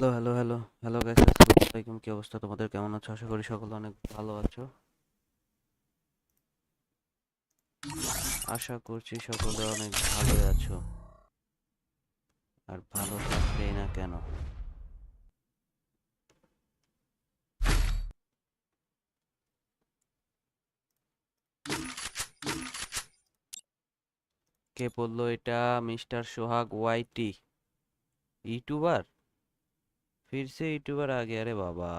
Hello hello hello hello guys আসসালামু আলাইকুম, কি অবস্থা তোমাদের? কেমন আছো? আশা করি সকলে অনেক ভালো আছো। আশা করছি সকলে অনেক ভালো আছো। আর ভালো থাকবেই না কেন? কে বলল এটা? Mister Sohag YT, YouTuber? फिर से यूट्यूबर आ गया अरे बाबा।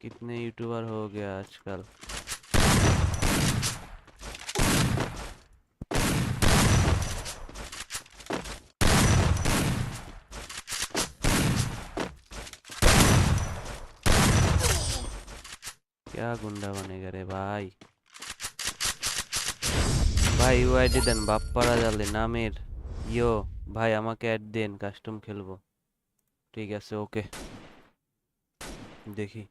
कितने यूट्यूबर हो गया आजकल। क्या गुंडा बनेगा रे भाई? ভাই ইউআইডি দেন, বাপ্পারা জালে, নামের। ইয়ো, ভাই, আমাকে অ্যাড দেন কাস্টম খেলব। ঠিক আছে, ওকে। দেখি।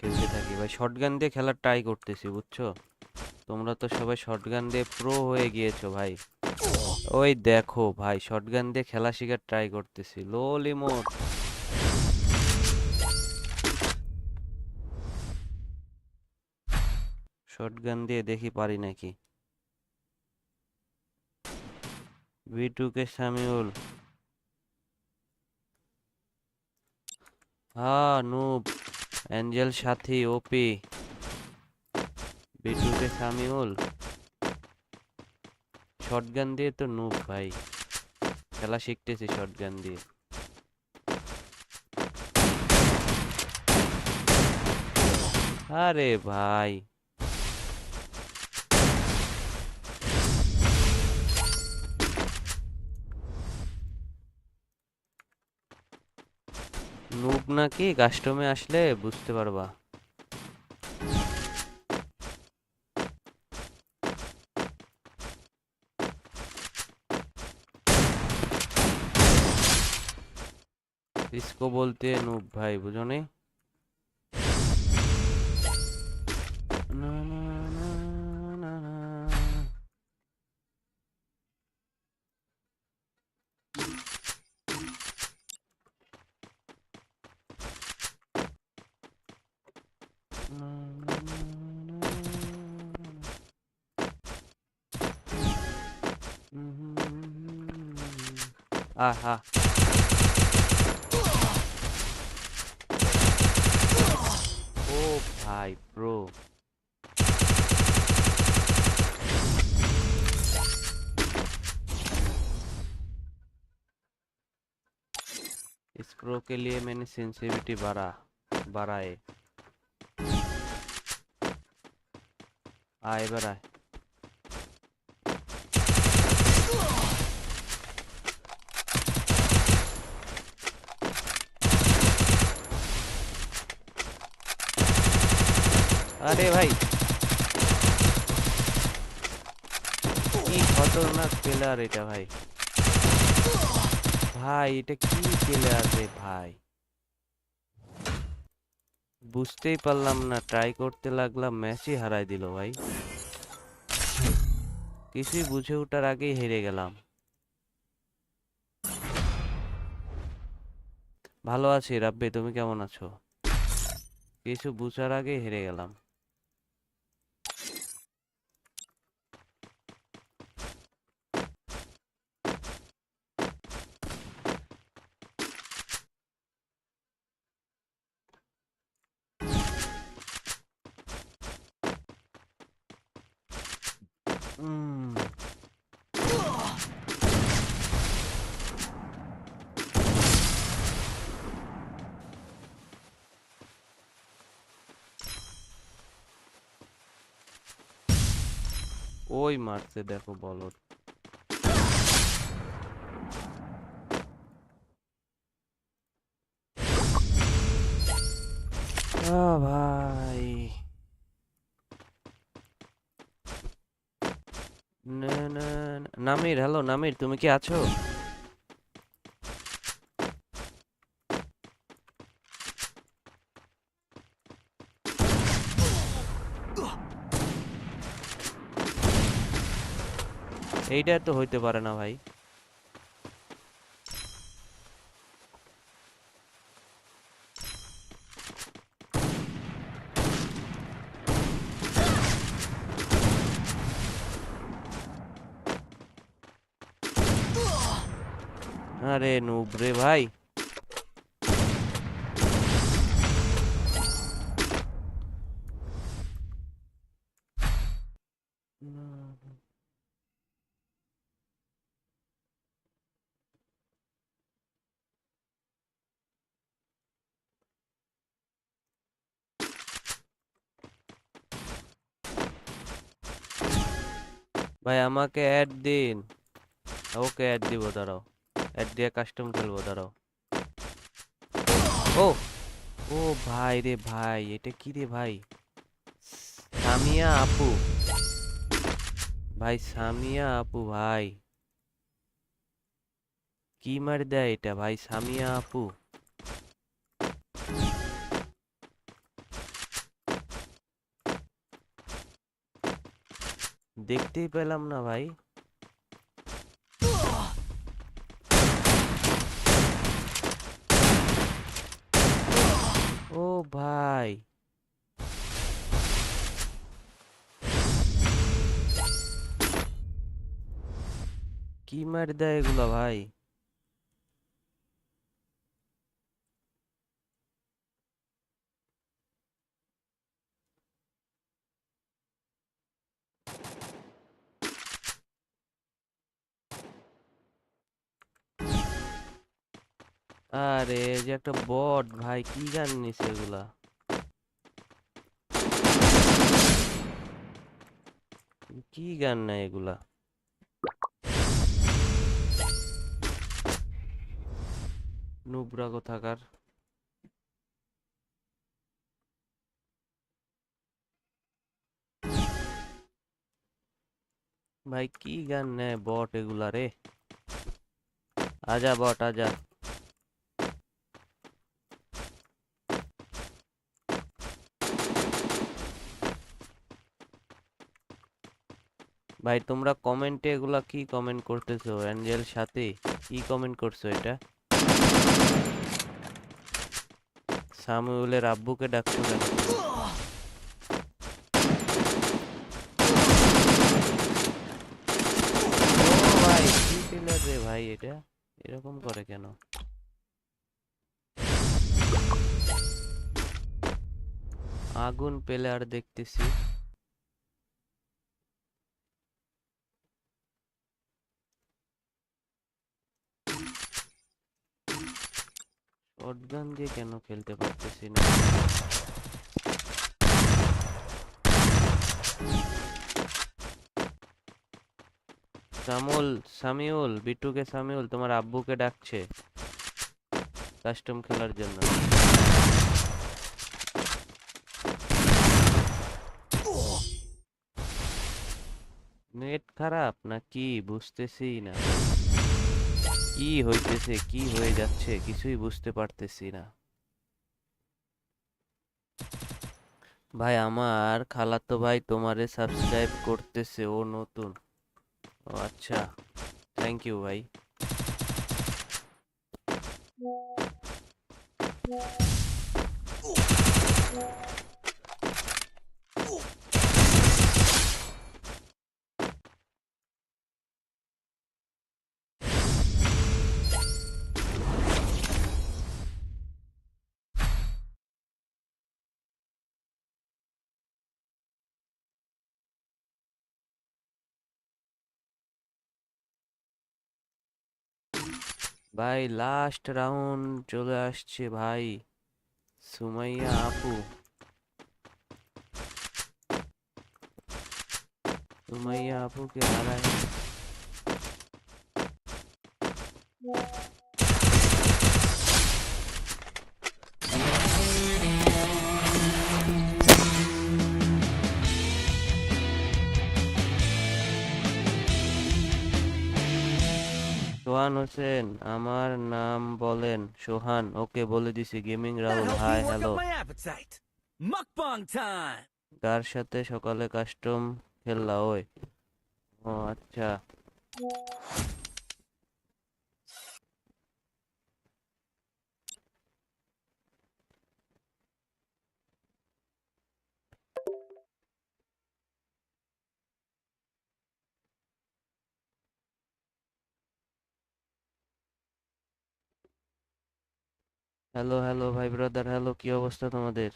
খেলতে থাকি। ভাই শটগান দিয়ে খেলার ট্রাই করতেছি, বুঝছ? তোমরা তো সবাই শটগান দিয়ে প্রো হয়ে গিয়েছো, ভাই। ওই দেখো, ভাই শটগান দিয়ে খেলা শেখার ট্রাই করতেছি। লো লিমোট শটগান দিয়ে দেখি পারি নাকি? বিটুকে সামিউল হ্যাঁ নুব। অ্যাঞ্জেল সাথী, ওপি। বিটুকে সামিউল শটগান দিয়ে তো নুব ভাই। খেলা শিখতেছি শটগান দিয়ে। আরে ভাই। স্কোপ নাকি কাস্টমে আসলে বুঝতে পারবা। বলতে নুব ভাই বুঝো নেই Aha. ओ भाई bro. इस प्रो के लिए मैंने सेंसिटिविटी बढ़ा बढ़ाए आए बढ़ाए আরে ভাই। কি খতরনাক প্লেয়ার এটা ভাই। ভাই, এটা কি প্লেয়ার রে ভাই? বুঝতেই পারলাম না ট্রাই করতে লাগলাম ম্যাচই হারাই দিল ভাই। কিছুই বুঝে ওঠার আগেই হেরে গেলাম। ভালো আছি রাব্বি, তুমি কেমন আছো? কিছু বুঝার আগেই হেরে গেলাম। ওই মারছে দেখো বলদ। ভাই না না না- নামির হ্যালো নামির তুমি কি আছো? এইটা তো হইতে পারে না ভাই। আরে নুবরে ভাই ভাই আমাকে অ্যাড দিন ওকে অ্যাড দিব দাঁড়াও অ্যাড দিয়ে কাস্টম খেলব, দাঁড়াও। ও ও ভাই রে ভাই, এটা কি রে ভাই? সামিয়া আপু। ভাই, সামিয়া আপু, ভাই। কি মার দেয় এটা, ভাই, সামিয়া আপু? দেখতেই পেলাম না ভাই। কি মার দেয় এগুলা ভাই? আরে যে একটা বট ভাই, কি গান নিছে এগুলা? কি গান না এগুলা? নুবরা কোথাকার ভাই, কি গান নেয় বট এগুলা রে? আজা বট, আজা। ভাই, তোমরা কমেন্টে এগুলা কি কমেন্ট করতেছো? অ্যাঞ্জেল সাথে, কি কমেন্ট করছ এটা? সামুয়েলের আব্বুকে ডাকছো কেন ভাই রে ভাই এটা এরকম করে কেন আগুন পেলে আর দেখতেছি শটগান দিয়ে কেন খেলতে পারতেছি না? সামুল, সামিউল, বিট্টুকে সামিউল, তোমার আব্বুকে ডাকছে। কাস্টম খেলার জন্য। নেট খারাপ না কি বুঝতেছি না। কি হইতেছে, কি হয়ে যাচ্ছে কিছুই বুঝতে পারতেছি না। ভাই, আমার খালাতো ভাই তোমারে সাবস্ক্রাইব করতেছে, ও নতুন। ও আচ্ছা। থ্যাংক ইউ ভাই। ভাই লাস্ট রাউন্ড চলে আসছে ভাই সুমাইয়া আপু সুমাইয়া আপুকে হারাই সোহান হোসেন আমার নাম বলেন সোহান। ওকে বলে দিছি গেমিং রাহুল হাই হ্যালো. কার সাথে সকালে কাস্টম খেললা ওই? ও আচ্ছা। হ্যালো হ্যালো ভাই ব্রাদার হ্যালো কি অবস্থা তোমাদের?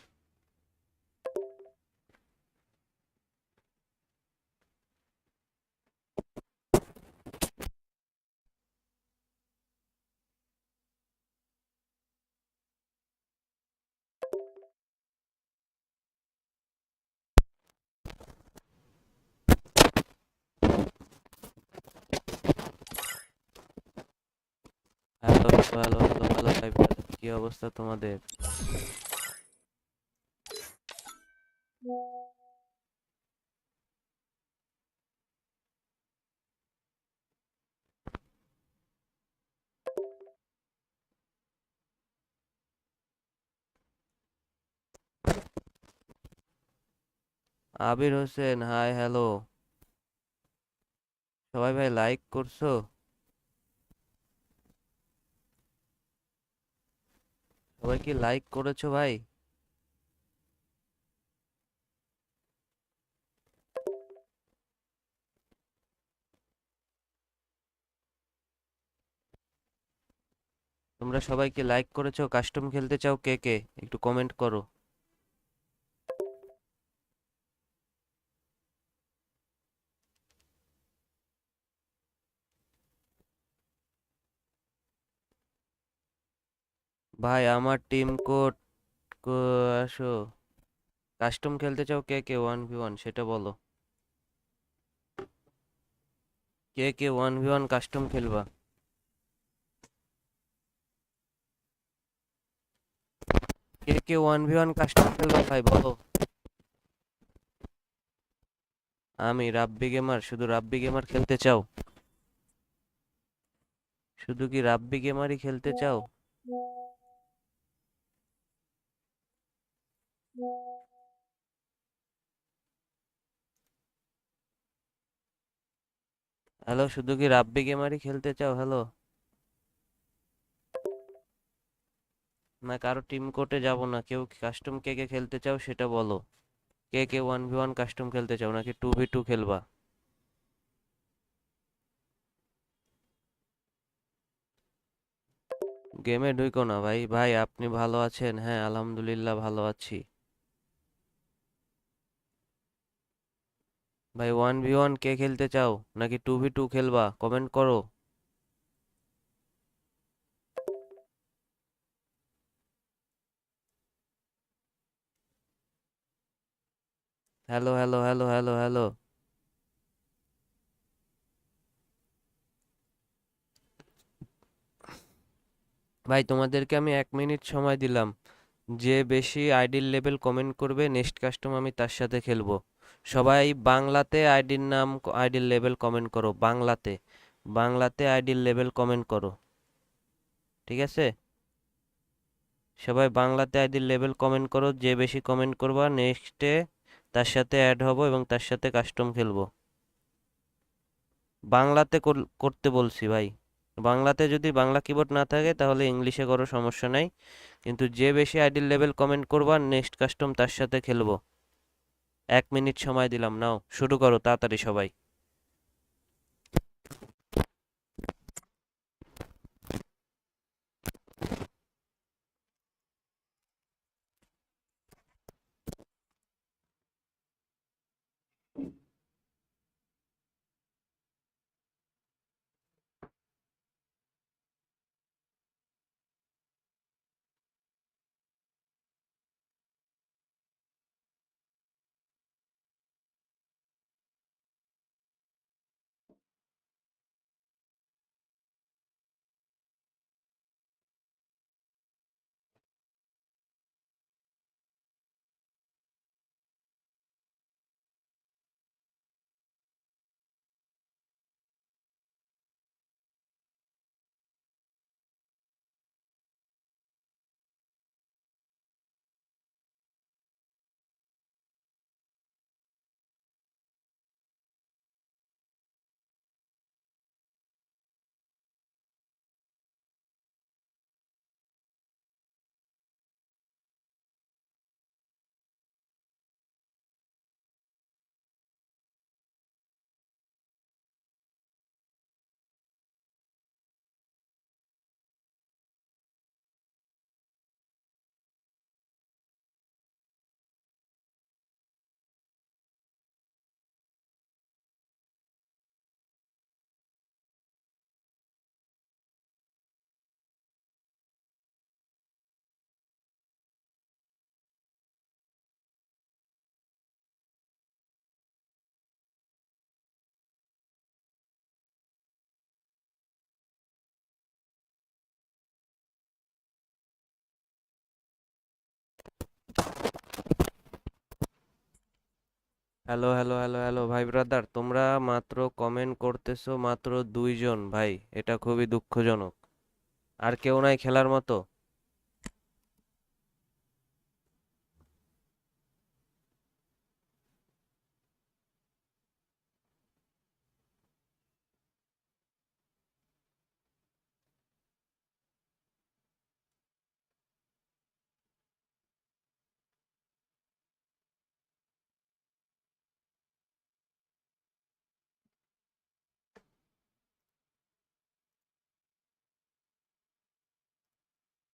হ্যালো হ্যালো হ্যালো হ্যালো ভাই ব্রাদার অবস্থা তোমাদের? আবির হোসেন হাই হ্যালো সবাই ভাই লাইক করছ? সবাই কি লাইক করেছ ভাই? তোমরা সবাইকে লাইক করেছ? কাস্টম খেলতে চাও কে কে? একটু কমেন্ট করো। ভাই, আমার টিম কোড আসো। কাস্টম খেলতে চাও কে কে? ওয়ান ভি ওয়ান সেটা বলো। কে কে? ওয়ান ভি ওয়ান কাস্টম খেলবা। কে কে? ওয়ান ভি ওয়ান কাস্টম খেলবা ভাই, বলো। আমি রাব্বি গেমার শুধু রাব্বি গেমার খেলতে চাও? শুধু কি রাব্বি গেমারই খেলতে চাও? হ্যালো, শুধু কি রাব্বি গেমারই খেলতে চাও? হ্যালো। না, কারও টিম কোর্টে যাব না। কেউ কাস্টম কে কে খেলতে চাও সেটা বলো। কে কে ওয়ান ভি ওয়ান কাস্টম খেলতে চাও? নাকি টু ভি টু খেলবা? গেমে ঢুকো না ভাই। ভাই, আপনি ভালো আছেন? হ্যাঁ আলহামদুলিল্লাহ, ভালো আছি। ভাই ওয়ান ভি ওয়ান কে খেলতে চাও? নাকি টু ভি টু খেলবা? কমেন্ট করো। Hello hello hello hello hello ভাই, তোমাদেরকে আমি এক মিনিট সময় দিলাম। যে বেশি আইডির লেভেল কমেন্ট করবে নেক্সট কাস্টম আমি তার সাথে খেলব। সবাই বাংলাতে আইডির নাম আইডির লেভেল কমেন্ট করো, বাংলাতে। বাংলাতে আইডির লেভেল কমেন্ট করো। ঠিক আছে? সবাই বাংলাতে আইডির লেভেল কমেন্ট করো, যে বেশি কমেন্ট করবা নেক্সটে তার সাথে অ্যাড হব এবং তার সাথে কাস্টম খেলব। বাংলাতে করতে বলছি ভাই। বাংলাতে যদি বাংলা কিবোর্ড না থাকে, তাহলে ইংলিশে করো, সমস্যা নাই। কিন্তু যে বেশি আইডির লেভেল কমেন্ট করবা নেক্সট কাস্টম তার সাথে খেলব। এক মিনিট সময় দিলাম নাও শুরু করো তাড়াতাড়ি সবাই। হ্যালো হ্যালো হ্যালো হ্যালো ভাই ব্রাদার তোমরা মাত্র কমেন্ট করতেছো মাত্র দুইজন, ভাই, এটা খুবই দুঃখজনক। আর কেউ নাই খেলার মতো।